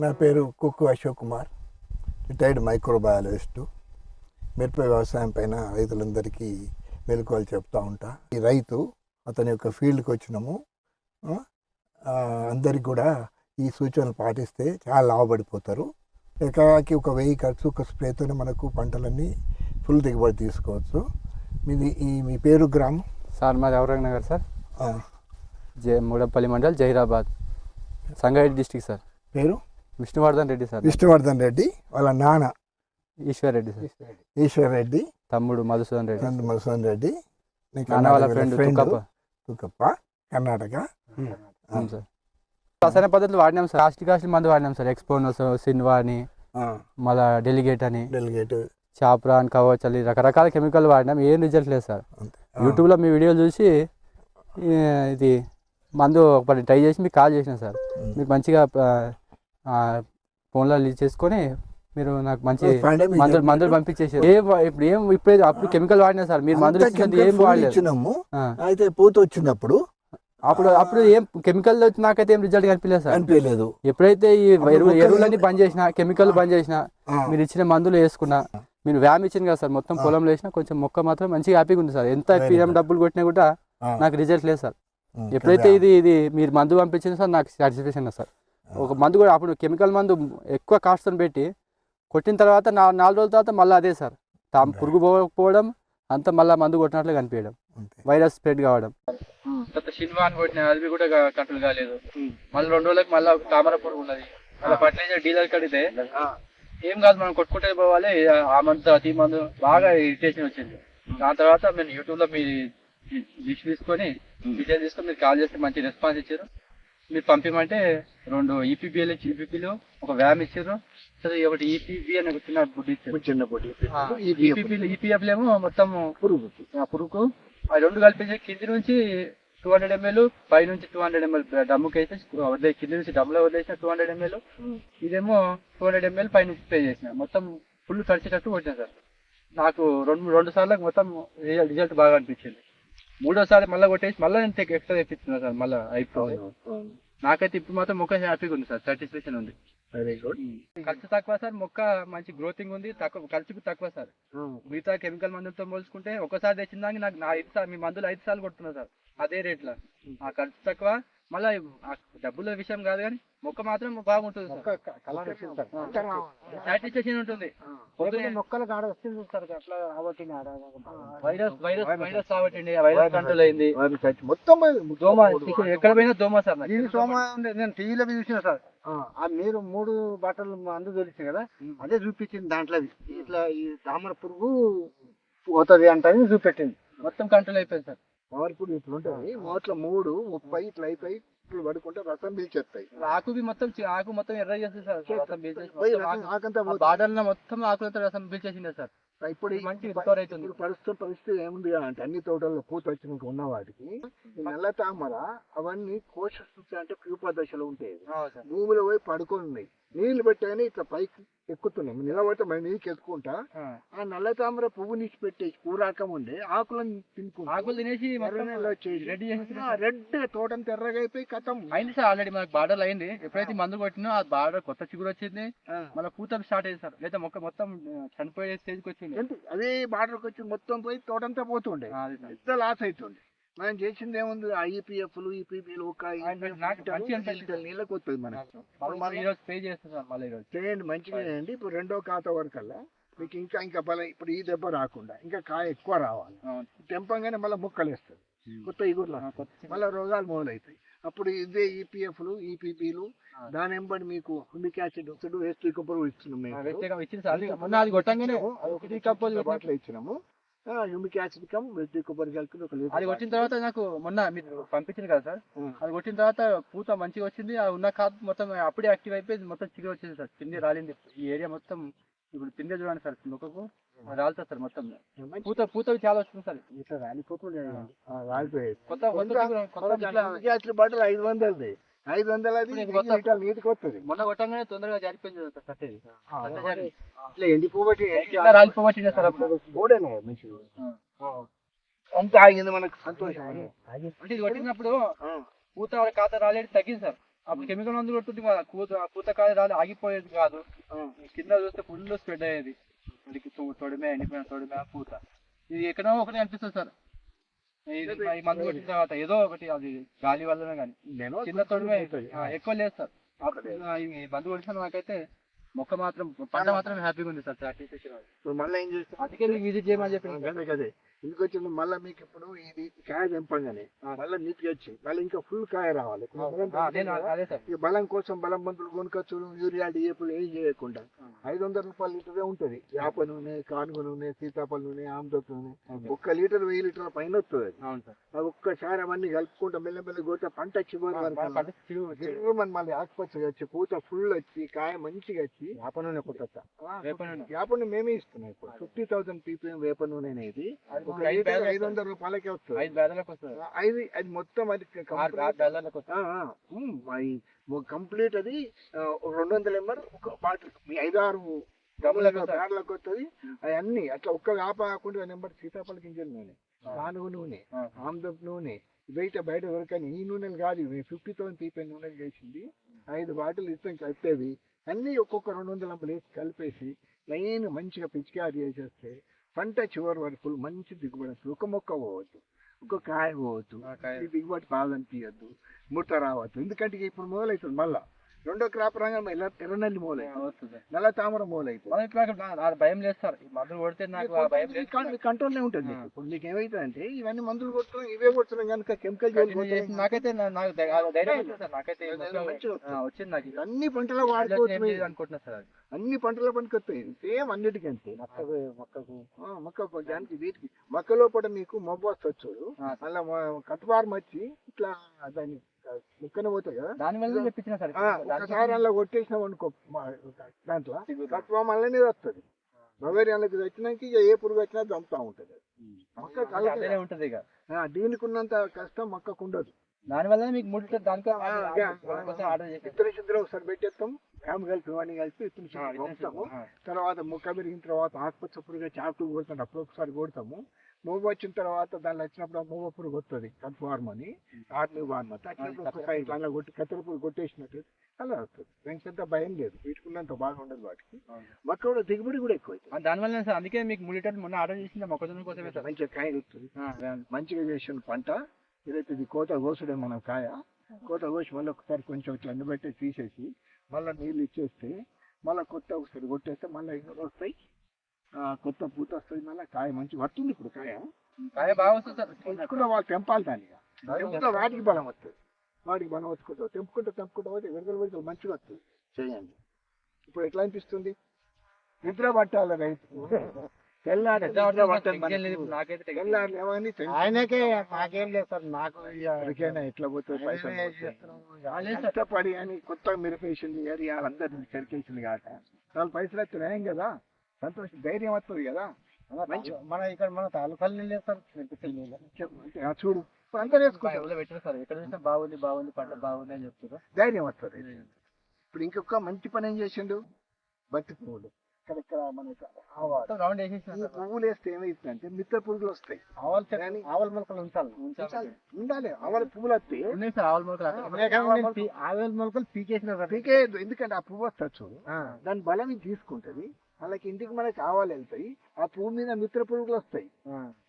నా పేరు కుక్కు Ashok Kumar retired microbiologist. మిరప వ్యవసాయం పైన రైతులందరికీ మెలకువలు చెప్తా ఉంటా. ఈ రైతు అతని యొక్క ఫీల్డ్కి వచ్చినాము. అందరికి కూడా ఈ సూచనలు పాటిస్తే చాలా లాభపడిపోతారు. ఎకరాకి ఒక వెయ్యి ఖర్చు ఒక స్ప్రేతోనే మనకు పంటలన్నీ ఫుల్ దిగుబడి తీసుకోవచ్చు. మీది ఈ మీ పేరు గ్రామం? సార్ మాది ఔరంగ్ నగర్ సార్. జై Moodapalli mandal Zaheerabad. Sangareddy district sir. పేరు? విష్ణువర్ధన్ రెడ్డి సార్. విష్ణువర్ధన్ రెడ్డి వాళ్ళ నాన్న ఈశ్వర్ రెడ్డి సార్. ఈశ్వర్ రెడ్డి తమ్ముడు మధుసూదన్ రెడ్డి. నంద మధుసూదన్ రెడ్డి వాళ్ళ కర్ణాటక. రసాయన పద్ధతులు వాడినాం సార్. కాస్ట్ కాస్ట్ మందు వాడినాం సార్. ఎక్స్పోనస్ సిన్వా అని మళ్ళా డెలిగేట్ అని. డెలిగేట్. చాప్రాన్ కవచ్ అని రకరకాల కెమికల్ వాడినాం. ఏం రిజల్ట్ లేదు సార్. యూట్యూబ్లో మీ వీడియోలు చూసి ఇది మందు ఒకటి ట్రై చేసి మీకు కాల్ చేసిన సార్. మీకు మంచిగా ఫోన్లో లీజ్ చేసుకొని మీరు నాకు మంచి మందులు మందులు పంపించేసారు ఏం ఇప్పుడు ఏం ఇప్పుడే అప్పుడు కెమికల్ వాడినా సార్. మీరు మందులు ఇచ్చినది ఏం వాడలేదు. అయితే పూత వచ్చినప్పుడు అప్పుడు అప్పుడు ఏం కెమికల్ నాకైతే ఏం రిజల్ట్ కనిపించలేదు సార్. అనిపించలేదు ఎప్పుడైతే ఈ ఎరువులన్నీ బంద్ చేసిన కెమికల్ బంద్ చేసిన మీరు ఇచ్చిన మందులు వేసుకున్నా మీరు వ్యామ్ ఇచ్చింది కదా సార్. మొత్తం పొలంలో వేసిన కొంచెం మొక్క మాత్రం మంచిగా హ్యాపీగా ఉంది సార్. ఎంత పిఎం. డబ్బులు కొట్టినా కూడా నాకు రిజల్ట్ లేదు సార్. ఎప్పుడైతే. ఇది ఇది మీరు మందు పంపించింది సార్ నాకు సాటిస్ఫాక్షన్ సార్. ఒక మందు కూడా అప్పుడు కెమికల్ మందు ఎక్కువ కాస్ట్తో పెట్టి కొట్టిన తర్వాత నా నాలుగు రోజుల తర్వాత మళ్ళీ అదే సార్. తా పురుగు పోకపోవడం అంతా మళ్ళీ మందు కొట్టినట్లు కనిపించడం. అంతే. వైరస్ స్ప్రెడ్ కావడం. కొత్త షిన్వాన్ కొట్టిన అది కూడా కంట్రోల్ కాలేదు. మళ్ళీ రెండు రోజులకు మళ్ళీ తామర పురుగు ఉన్నది. మళ్ళీ ఫర్టిలైజర్ డీలర్ కడితే ఏం కాదు మనం కొట్టుకుంటే పోవాలి. ఆ మంత్ ఈ మందు బాగా ఇరిటేషన్ వచ్చింది. దాని తర్వాత మేము యూట్యూబ్లో మీ లిస్ట్ తీసుకొని డీటెయిల్ తీసుకొని మీరు కాల్ చేస్తే మంచి రెస్పాన్స్ ఇచ్చారు. మీరు పంపించమంటే రెండు E ఈపీబీఎల్ ఇచ్చి ఈపీపీలు ఒక వ్యామ్ ఇచ్చారు. సరే ఒకటి E ఈపీబీ అని ఒక చిన్న గుడ్డు ఇచ్చారు. చిన్న ఈపీపీ ఈపీఎఫ్ ఏమో మొత్తం పురుగు ఆ పురుగు. ఆ రెండు కలిపేసి కింది నుంచి టూ హండ్రెడ్ ఎంఎల్ పై నుంచి టూ హండ్రెడ్ ఎంఎల్ డమ్ముకి అయితే వదిలే కింది నుంచి డమ్ములో వదిలేసిన టూ హండ్రెడ్ ఎంఎల్ ఇదేమో టూ హండ్రెడ్ ఎంఎల్ పై నుంచి స్ప్రే చేసిన. మొత్తం ఫుల్ తడిచేటట్టు కొట్టిన సార్. నాకు రెండు రెండు సార్లు మొత్తం రిజల్ట్ బాగా అనిపించింది. మూడోసారి మళ్ళీ కొట్టేసి మళ్ళీ నేను ఎక్స్ట్రా తెప్పిస్తున్నా సార్ మళ్ళీ అయిపోయింది. నాకైతే ఇప్పుడు మాత్రం మొక్క హ్యాపీగా ఉంది సార్ సాటిస్ఫాక్షన్ ఉంది. వెరీ గుడ్ ఖర్చు తక్కువ సార్ మొక్క మంచి గ్రోతింగ్ ఉంది తక్కువ ఖర్చుకు తక్కువ సార్. మిగతా కెమికల్ మందులతో పోల్చుకుంటే ఒకసారి తెచ్చిన దానికి నాకు నా ఐదు సార్లు మీ మందులు ఐదు సార్లు కొడుతున్నా సార్ అదే రేట్లో ఆ ఖర్చు తక్కువ మళ్ళీ డబ్బుల విషయం కాదు కానీ మొక్క మాత్రం బాగుంటుంది సాటిస్ఫాక్షన్ ఉంటుంది. పొద్దునే మొక్కలు కాడ వస్తుంది సార్ అట్లా కాబట్టి virus virus virus virus control అయింది మొత్తం దోమ ఎక్కడ పోయినా దోమ సార్ నాకు. ఇది సోమ ఉండే నేను టీవీలో చూసిన సార్. ఆ. మీరు మూడు బట్టలు అందు తెలిసింది కదా అదే చూపించింది దాంట్లో. అది. ఇట్లా ఈ తామర పురుగు పోతుంది అంటే చూపెట్టింది. మొత్తం కంట్రోల్ అయిపోయింది సార్. పవర్ఫుల్ ఇట్లా ఉంటుంది నోట్లో మూడు ముప్పై ఇట్లా అయిపోయి ఇట్లు పడుకుంటే రసం పీల్చేస్తాయి. ఆకు బి మొత్తం ఆకు మొత్తం ఎర్ర చేస్తుంది సార్ రసం పీల్చేసి పోయి మొత్తం ఆకులతో రసం పీల్చేసింది సార్. ఇప్పుడు మంచి రికవర్ అవుతుంది. పరిస్థితి పరిస్థితి ఏముంది అంటే అన్ని తోటల్లో పూత వచ్చినాక ఉన్న వాటికి నల్ల తామర అవన్నీ కోశ అంటే ప్యూప దశలో ఉంటాయి. భూమిలో పోయి పడుకొని ఉన్నాయి. నీళ్ళు పెట్టగానే ఇట్లా పైకి ఎక్కుతున్నాయి నిలబడితే మరి నీకు ఎక్కుకుంటా ఆ. నల్ల తామర పువ్వు నీచి పెట్టేసి పూరాకం ఉండే. ఆకులను తినుకుంటా. ఆకులు తినేసి రెడీ రెడ్ తోటంతా ఎర్రగా అయిపోయి కథం. అయింది సార్ ఆల్రెడీ మనకు బార్డర్ అయింది. ఎప్పుడైతే మందు కొట్టినో ఆ బార్డర్ కొత్త చిగురు వచ్చింది. మళ్ళీ పూత స్టార్ట్ అయింది సార్. లేదా మొక్క మొత్తం చనిపోయే స్టేజ్కి వచ్చింది అదే బార్డర్కి వచ్చి మొత్తం పోయి తోటంతా పోతుండే. పెద్ద లాస్ అవుతుంది మనం చేసింది ఏముంది ఐపీఎఫ్లు ఈపీపీలు ఒక. నీళ్ళకి వస్తుంది మనకి. చేయండి మంచిగా చేయండి. ఇప్పుడు రెండో ఖాతా వరకల్లా మీకు ఇంకా ఇంకా బలం ఇప్పుడు ఈ దెబ్బ రాకుండా ఇంకా కాయ ఎక్కువ రావాలి. తెంపంగానే మళ్ళీ ముక్కలు వేస్తుంది కొత్త ఇగుర్లు. మళ్ళీ రోగాలు మొదలవుతాయి. అప్పుడు ఇదే E ఈపీఎఫ్లు ఈపీపీలు ఆ. దాని ఎంబడి మీకు హ్యూమిక్ యాసిడ్ వస్తుడు వేస్ట్ కప్పులు వేస్తే ఇచ్చినాము. హ్యూమిక్ యాసిడ్ కమ్ వెస్ట్ కొబ్బరి కలిపి ఒక లీటర్ అది కొట్టిన తర్వాత నాకు మొన్న మీరు పంపించారు కదా సార్. అది కొట్టిన తర్వాత పూత మంచిగా వచ్చింది ఆ ఉన్న కాపు మొత్తం అప్పుడే యాక్టివ్ అయిపోయి మొత్తం చిగురు వచ్చింది సార్ పిండి రాలింది. ఈ ఏరియా మొత్తం ఇప్పుడు పిండి చూడండి సార్ మొక్కకు రాలుతుంది సార్ మొత్తం. పూత పూత చాలా వస్తుంది సార్. ఇట్లా రాలిపోయేది. కొత్త కొత్త బాటిల్ ఐదు వందలది. ఐదు వందలు నీటికి వస్తుంది మొన్న కొట్టంగానే తొందరగా జారిపోయింది కట్టేది ఇట్లా ఎండిపోబట్టి సార్. అంత ఆగింది మనకు సంతోషం. అంటే ఇది కొట్టినప్పుడు. పూత ఖాతా రాలేది తగ్గింది సార్. అప్పుడు కెమికల్ మందు కొట్టుంది కదా కూత పూత కాదు రాదు ఆగిపోయేది కాదు. కింద చూస్తే ఫుల్ స్ప్రెడ్ అయ్యేది. తొడిమే ఎండిపోయిన తొడిమే పూత. ఇది ఎక్కడో ఒకటి అనిపిస్తుంది సార్. ఈ మందు కొట్టిన తర్వాత ఏదో ఒకటి అది గాలి వల్లనే కానీ నేను కింద తొడిమే ఎక్కువ లేదు. సార్ ఈ మందు కొట్టిన నాకైతే మొక్క మాత్రం పంట మాత్రం హ్యాపీగా ఉంది సార్ ఇప్పుడు మళ్ళీ ఏం చేస్తాం అందుకే మీకు విజిట్ చేయమని చెప్పి ఇందుకు వచ్చిన మళ్ళీ మీకు ఇప్పుడు ఇది కాయ తెంపంగానే. మళ్ళీ నీట్గా వచ్చి మళ్ళీ ఇంకా ఫుల్ కాయ రావాలి. ఈ బలం కోసం బలం మందులు కొనుకొచ్చు యూరియా డిఏపులు ఏం చేయకుండా. ఐదు వందల రూపాయల లీటరే ఉంటుంది. వేప నూనె కానుగ నూనె సీతాఫల నూనె ఆమ్దొక్క నూనె. ఒక్క లీటర్ వెయ్యి లీటర్ పైన వస్తుంది అది. ఒక్కసారి అవన్నీ కలుపుకుంటా మెల్ల మెల్ల కొడితే పంట చివరి వరకు మళ్ళీ ఆకుపచ్చగా వచ్చి పూత ఫుల్ వచ్చి కాయ మంచిగా వచ్చి. వేప నూనె వేప నూనె. మేమే ఇస్తున్నాం ఇప్పుడు. ఫిఫ్టీ థౌసండ్ పీపీఎం వేప నూనె అనేది ఐదు లీటర్ బ్యాగులు ఐదు వందల రూపాయలకే వస్తుంది. ఐదు బ్యాగులకు వస్తుంది. ఐదు అది మొత్తం అది బ్యాగులకు వస్తుంది. కంప్లీట్ అది రెండు వందల ఎంఆర్ ఒక బాటిల్. మీ ఐదు ఆరు. బ్యాడ్లకు వస్తుంది. అది అన్ని అట్లా ఒక్క ఆపకుండా నెంబర్ సీతాఫల గింజల నూనె కానుగ నూనె. ఆమ్దప్ నూనె బయట బయట దొరకని ఈ నూనెలు కాదు ఫిఫ్టీ థౌసండ్ పీపీఎం నూనెలు చేసింది. ఐదు బాటిల్ ఇస్తాం కలిపేవి అన్ని ఒక్కొక్క రెండు వందల అంబలు వేసి కలిపేసి లైన్ మంచిగా పిచికారి చేసేస్తే పంట చివరి వరకు మంచి దిగుబడి వస్తుంది. ఒక మొక్క పోవద్దు. ఒక కాయ పోవద్దు. ఈ దిగుబడి బాగా అనిపించద్దు ముడత రావద్దు. ఎందుకంటే ఇప్పుడు మొదలవుతుంది మళ్ళా. రెండో క్రాప్ ఎర్ర ఎర్రనల్లి వస్తుంది. నల్ల తామర నాకు భయం ఈ మందులు కొడితే నాకు ఆ భయం కంట్రోల్నే ఉంటుంది. మీకు. ఇప్పుడు మీకు ఏమైతుందంటే ఇవన్నీ మందులు కొడుతున్నాం ఇవే కొడుతున్నాం కనుక కెమికల్ నాకైతే నాకైతే వచ్చింది. నాకు. అన్ని పంటలు ఏం వాడుకోవచ్చు అనుకుంటున్నా సార్ అన్ని పంటల పనికి వస్తాయి సేమ్ అన్నిటికంటే. మొక్కకు మొక్కకు. ఆ, మొక్క దానికి వీటికి. మొక్కలో కూడా మీకు మొబ్బు వస్తుంది చూడు. ఆ. అలా కట్టువారం వచ్చి ఇట్లా దాన్ని ముక్కన పోతాయి కదా? దాని వల్ల చెప్పించిన సార్ ఒకసారి అలా కొట్టేసినాం అనుకో దాంట్లో. కట్టువారం అనేది వస్తుంది. బవేరి అందులోకి వచ్చినాక ఇక ఏ పురుగు వచ్చినా చంపుతా ఉంటుంది. మొక్క. అదే ఉంటది ఇక. దీనికి ఉన్నంత కష్టం మొక్కకు ఉండదు. దాని వల్ల మీకు మూడు లీటర్ దానికో ఇద్దరు ఇద్దరు ఒకసారి పెట్టేస్తాం. ఫ్యామ్ కలిపి ఇవన్నీ కలిపి ఆ. తర్వాత ముక్క పెరిగిన తర్వాత ఆకుపచ్చ పురుగు చాటు కొడుతుంది అప్పుడు ఒకసారి కొడతాము. మూగ వచ్చిన తర్వాత దానిలో వచ్చినప్పుడు మూగ పురుగు వస్తుంది కన్ఫార్మ్ అని. ఆర్మీ వార్మ్ కొట్టి కత్తెర పురుగు కొట్టేసినట్టు అలా వస్తుంది వెంకంత భయం లేదు. వీటికున్నంత బాగా ఉండదు వాటికి. మొక్క కూడా దిగుబడి కూడా ఎక్కువ అవుతుంది దాని వల్ల సార్ అందుకే మీకు మూడు లీటర్ మొన్న ఆర్డర్ చేసింది మొక్కజొన్న కోసమే సార్. మంచిగా కాయ వస్తుంది మంచిగా చేసిన పంట ఇది కోత కోసుడే మనం కాయ కోత కోసి మళ్ళీ ఒకసారి కొంచెం ఇట్లా ఎండబెట్టి తీసేసి మళ్ళీ నీళ్ళు ఇచ్చేస్తే మళ్ళీ కొత్త ఒకసారి కొట్టేస్తే మళ్ళీ వస్తాయి? కొత్త పూత వస్తుంది మళ్ళీ కాయ మంచి వస్తుంది ఇప్పుడు కాయ. కాయ బాగా వస్తుంది సార్. తెంపుకుంటే వాళ్ళు తెంపాలి దాన్ని. తెంపుకుంటే వాటికి బలం వస్తుంది. వాటికి బలం వచ్చుకుంటావు తెంపుకుంటే తెంపుకుంటే పోతే విడతలు విడతలు మంచిగా వస్తుంది. చేయండి. ఇప్పుడు ఎట్లా అనిపిస్తుంది? నిద్ర పట్టాలి రైతు. తెల్లారి ఆయనకే నాకేం లేదు సార్ నాకు ఎవరికైనా ఎట్లా పోతుంది పైసలు కష్టపడి అని కొత్తగా మిరపేసింది ఏరియా అందరినీ చెరికేసింది కాక. నాలుగు పైసలు వస్తున్నాయి కదా. సంతోషం ధైర్యం వస్తుంది కదా? మన ఇక్కడ మన తాలూకాలు సార్ నీళ్ళు. అంటే ఆ చూడు. అందరూ వేసుకుంటారు. పెట్టిన సార్. ఎక్కడ చూసినా బాగుంది బాగుంది పంట బాగుంది అని చెప్తారు. ధైర్యం వస్తుంది ఇప్పుడు ఇంకొక మంచి పని ఏం చేసిండు? బతి పువ్వులు ఇక్కడ ఇక్కడ మొత్తం రౌండ్ సార్ పువ్వులు వేస్తే ఏమైతుందంటే మిత్ర పురుగులు వస్తాయి. ఆవాల చెట్టు ఆవాల మొలకలు ఉంచాలి. ఉంచాలి. ఉండాలి. ఆవాల పువ్వులు వస్తే ఉన్నాయి సార్ ఆవుల మొలకలు ఆవాల మొలకలు పీకేసిన సార్. పీకేయద్దు. ఎందుకంటే ఆ పువ్వు వస్తుంది చూడు. దాని బలం తీసుకుంటది. వాళ్ళకి ఇంటికి మనకి ఆవాలు వెళ్తాయి. ఆ పువ్వు మీద మిత్ర పురుగులు వస్తాయి.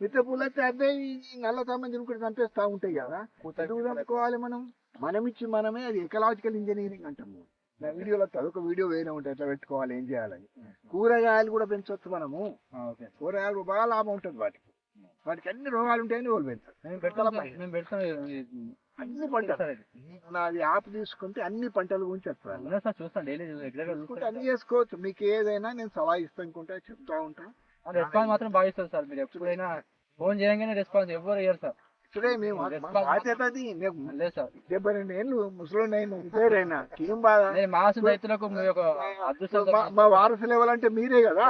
మిత్ర పువ్వులు అయితే అదే ఈ నల్ల సామాన్ కూడా చంపేస్తా ఉంటాయి కదా. ఎందుకు చంపుకోవాలి మనం? మనం ఇచ్చి మనమే అది ఎకలాజికల్ ఇంజనీరింగ్ అంటాము. నా వీడియోలో ఒక వీడియో వేరే ఉంటాయి ఎట్లా పెట్టుకోవాలి ఏం చేయాలని. కూరగాయలు కూడా పెంచవచ్చు మనము. కూరగాయలు బాగా లాభం ఉంటుంది వాటికి. వాటికి అన్ని రోగాలు ఉంటాయని వాళ్ళు పెంచారు. అన్ని పంటలు. నాది యాప్ తీసుకుంటే అన్ని పంటల గురించి చెప్తాను చూస్తాను. అన్ని చేసుకోవచ్చు. మీకు ఏదైనా నేను సలహా ఇస్తాను అనుకుంటే చెప్తా ఉంటాను రెస్పాన్స్ మాత్రం బాగా ఇస్తారు సార్. మీరు ఎప్పుడైనా ఫోన్ చేయగానే రెస్పాన్స్ ఎవరు ఇయ్యరు సార్. ఇక్కడే మేము మా బాధ్యత అది. మేము లేదు సార్. డెబ్బై రెండు ఏళ్ళు ముసలి అయినా రిటైర్ అయినా ఏం బాధ రైతులకు మీ వారసులు ఎవరంటే మీరే కదా.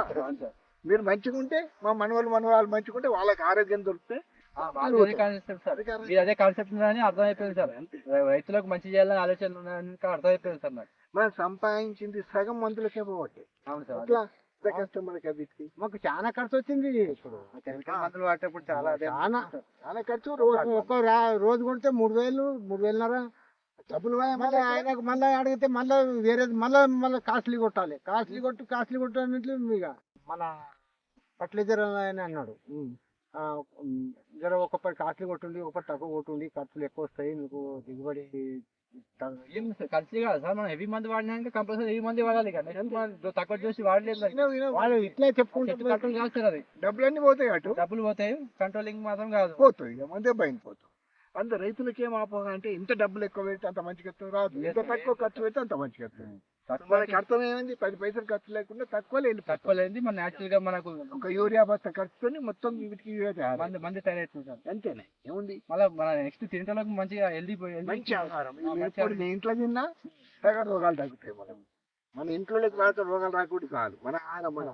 మీరు మంచిగుంటే మా మనవాళ్ళు మనవాళ్ళు మంచిగుంటే వాళ్ళకి ఆరోగ్యం దొరికితే మీరు అదే కాన్సెప్ట్ అని అర్థమైపోయింది సార్. రైతులకు మంచి చేయాలని ఆలోచనలు ఉన్నాయని అర్థమైపోయింది సార్ నాకు. మనం సంపాదించింది సగం మందులకే పోవట్టే అవును సార్ అట్లా కష్టం మనకి మాకు చాలా ఖర్చు వచ్చింది ఇప్పుడు మందులు చాలా చాలా చాలా ఖర్చు. రోజు ఒక్క రోజు కొడితే మూడు వేలు మూడు వేలున్నర. డబ్బులు మళ్ళీ ఆయనకు మళ్ళీ అడిగితే మళ్ళీ వేరే మళ్ళీ మళ్ళీ కాస్ట్లీ కొట్టాలి. కాస్ట్లీ కొట్టు కాస్ట్లీ కొట్టాలంటే ఇక మన ఫర్టిలైజర్ ఆయన అన్నాడు. జర ఒకప్పటి కాస్ట్లీ కొట్టుండి ఒకటి తక్కువ కొట్టుండి ఖర్చులు ఎక్కువ వస్తాయి మీకు దిగుబడి ఏం ఖర్చు కాదు సార్ మనం హెవీ మంది వాడినాక కంపల్సరీ హెవీ మంది వాడాలి కదా. తక్కువ చూసి వాడలేదు. వాళ్ళు ఇట్లా కంట్రోల్ కాదు సార్ అది. డబ్బులన్నీ పోతాయి అటు. డబ్బులు పోతాయి కంట్రోలింగ్ మాత్రం కాదు. ఇక ముందే భయం పోతుంది అంత రైతులకి ఏం ఆపోగా అంటే ఇంత డబ్బులు ఎక్కువ పెడితే అంత మంచిగా రాదు. ఇంత తక్కువ ఖర్చు పెడితే అంత మంచిగా మనకి అర్థం ఏమైంది పది పైసలు ఖర్చు లేకుండా తక్కువ వెళ్ళిపోతుంది తక్కువ లేనిది మన న్యాచురల్గా మనకు ఒక యూరియా బస్తా ఖర్చుతోని మొత్తం వీటికి యూరియా తయారు మంది మంది తయారవుతుంది సార్ అంతేనే. ఏముంది? మళ్ళీ మన నెక్స్ట్ తినటంలోకి మంచిగా హెల్దీ మంచి ఆహారం. ఇంట్లో తిన్నా తెగ రోగాలు తగ్గుతాయి మనం మన ఇంట్లోకి రాక రోగాలు రాకూడదు కాదు. మన ఆహారం మన.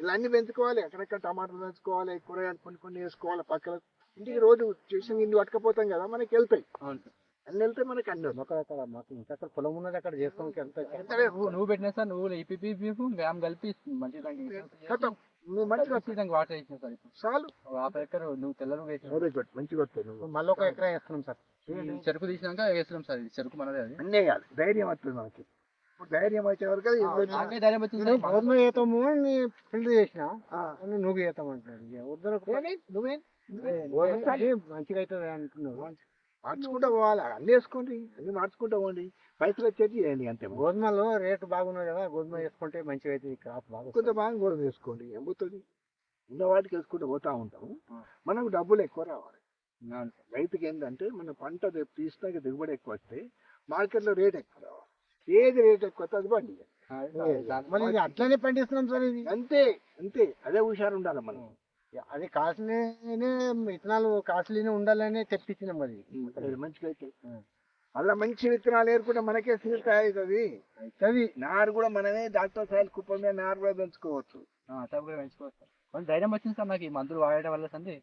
ఇలా అన్ని పెంచుకోవాలి. ఎక్కడెక్కడ టమాటాలు పెంచుకోవాలి కూరగాయలు కొన్ని కొన్ని వేసుకోవాలి పక్కన. ఇంటికి రోజు చేసిన ఇల్లు పట్టుకపోతాం కదా మనకి వెళ్తాయి. అవును అన్ని వెళ్తే మనకి అన్ని. అక్కడ మాకు ఇంకా అక్కడ పొలం ఉన్నది అక్కడ చేసుకోవడానికి ఎంత. నువ్వు నువ్వు పెట్టినా సార్ నువ్వు ఈపీపీ వ్యాయామం కలిపి మంచిగా. నువ్వు మంచిగా దానికి వాటర్ ఇచ్చిన సార్ చాలు. హాఫ్ ఎకర్ నువ్వు తెల్లను వేసిన మంచిగా నువ్వు. మళ్ళీ ఒక ఎకరా వేస్తున్నాం సార్. చెరుకు తీసినాక వేస్తున్నాం సార్. ఇది చెరుకు మనదే అది. అన్నీ వేయాలి. ధైర్యం వస్తుంది మనకి. ధైర్యం వచ్చే వరకు ధైర్యం వచ్చింది చేతాము అని ఫిల్డ్ చేసిన నువ్వు చేతాం అంటున్నాడు. ఇక వద్దరకు ఏమి? నువ్వేం? మంచిగా అవుతుంది అంటున్నావు మార్చుకుంటూ పోవాలి. అన్ని వేసుకోండి. అన్ని మార్చుకుంటూ పోండి. పైసలు వచ్చేది చేయండి అంతే గోధుమలో రేటు బాగున్నది కదా గోధుమ వేసుకుంటే మంచిగా అవుతుంది క్రాప్ బాగా కొంత బాగా కూడా వేసుకోండి. ఏమవుతుంది ఉన్న వాటికి వేసుకుంటూ పోతా ఉంటాము. మనకు డబ్బులు ఎక్కువ రావాలి. రైతుకి ఏంటంటే మన పంట తీసినాక దిగుబడి ఎక్కువ వస్తే మార్కెట్లో రేట్ ఎక్కువ రావాలి. ఏది రేట్ ఎక్కువ వస్తే అది ఇది అట్లనే పండిస్తున్నాం సార్ ఇది. అంతే అంతే. అదే హుషారు ఉండాలి మనం అది కాస్ట్లీనే విత్తనాలు కాస్ట్లీనే ఉండాలనే తెప్పించినాం అది అది మంచిగా అయితే. అలా మంచి విత్తనాలు ఏరుకుంటే మనకే సీకాయ అవుతుంది. అది నారు కూడా మనమే డాక్టర్ సాయిల్ కుప్ప మీద నారు కూడా పెంచుకోవచ్చు. కూడా పెంచుకోవచ్చు. కొంచెం ధైర్యం వచ్చింది సార్ నాకు ఈ మందులు వాడటం వల్ల సంది.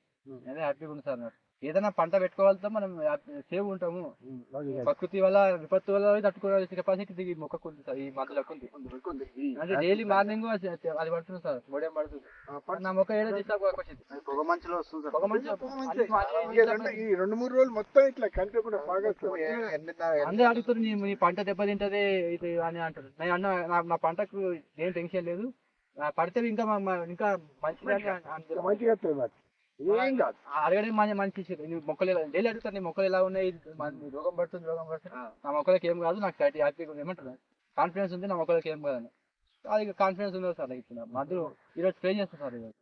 అదే హ్యాపీగా ఉంది సార్ నాకు. ఏదైనా పంట పెట్టుకోవాలితో మనం సేవ్ ఉంటాము. ప్రకృతి వల్ల విపత్తు వల్ల తట్టుకోవాలి కెపాసిటీ ఈ మొక్కకు ఉంది సార్ ఈ మందులకు అంటే డైలీ మార్నింగ్ అది పడుతుంది సార్ ఉదయం పడుతుంది. నా మొక్క పొగ మంచులో వస్తుంది మంచి. ఈ రెండు- మూడు రోజులు మొత్తం ఇట్లా కంటే కూడా బాగా వస్తుంది. అందరూ అడుగుతారు నీ పంట దెబ్బతింటది ఇది అని అంటారు. నేను అన్న నా- పంటకు ఏం టెన్షన్ లేదు. పడితే ఇంకా ఇంకా. మంచిగా మరి. ఏం కాదు. అడగడం మంచి మంచి మొక్కలు ఎలా డైలీ అడుగుతారు నీ మొక్కలు ఎలా ఉన్నాయి? రోగం పడుతుంది రోగం పడుతుంది. నా మొక్కలకి ఏం కాదు నాకు హ్యాపీ హ్యాపీగా ఉంది. ఏమంటారు? కాన్ఫిడెన్స్ ఉంది నా మొక్కలకి ఏం కాదని అది కాన్ఫిడెన్స్ ఉంది సార్ ఇస్తున్నా మందులు ఈరోజు స్ప్రే చేస్తాను సార్ ఈరోజు.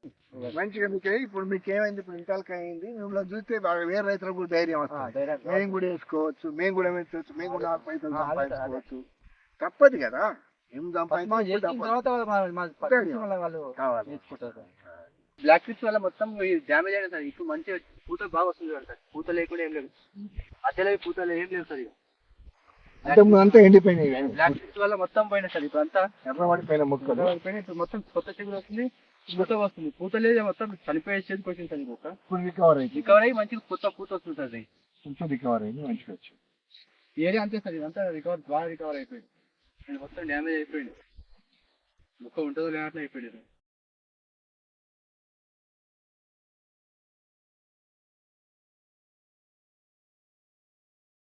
మంచిగా మీకు ఇప్పుడు మీకు ఏమైంది? ఇప్పుడు ఇంటాలకి అయింది మిమ్మల్ని చూస్తే బాగా వేరే రైతులకు కూడా ధైర్యం వస్తుంది. మేము కూడా వేసుకోవచ్చు మేము కూడా పెంచవచ్చు మేము కూడా పైసలు సంపాదించుకోవచ్చు. తప్పదు కదా. ఏం సంపాదించుకుంటే తర్వాత వాళ్ళ నేర్చుకుంటారు. బ్లాక్ ఫిష్ వల్ల మొత్తం డ్యామేజ్ అయినా సార్ ఇప్పుడు మంచిగా పూత బాగా వస్తుంది సార్. పూత లేకుండా ఏం లేదు. మధ్యలో ఈ పూత ఏం లేదు సార్. అంతా ఎండిపోయినాయి బ్లాక్ వల్ల మొత్తం పోయినా సార్ ఇప్పుడు అంతా. ఎర్రబడిపోయిన మొక్కలు పోయినా ఇప్పుడు మొత్తం కొత్త చిగురు వస్తుంది పూత వస్తుంది. పూత లేదు మొత్తం చనిపోయే వచ్చింది సార్ ఈ మొక్క. ఇప్పుడు రికవర్ అయింది. రికవర్ అయ్యి మంచిగా కొత్త పూత వస్తుంది సార్ ఇది. కొంచెం రికవర్ అయింది మంచిగా వచ్చింది. ఏరియా అంతే సార్ ఇదంతా రికవర్ బాగా రికవర్ అయిపోయింది. మొత్తం డ్యామేజ్ అయిపోయింది. మొక్క ఉంటుందో లేనట్లు అయిపోయింది.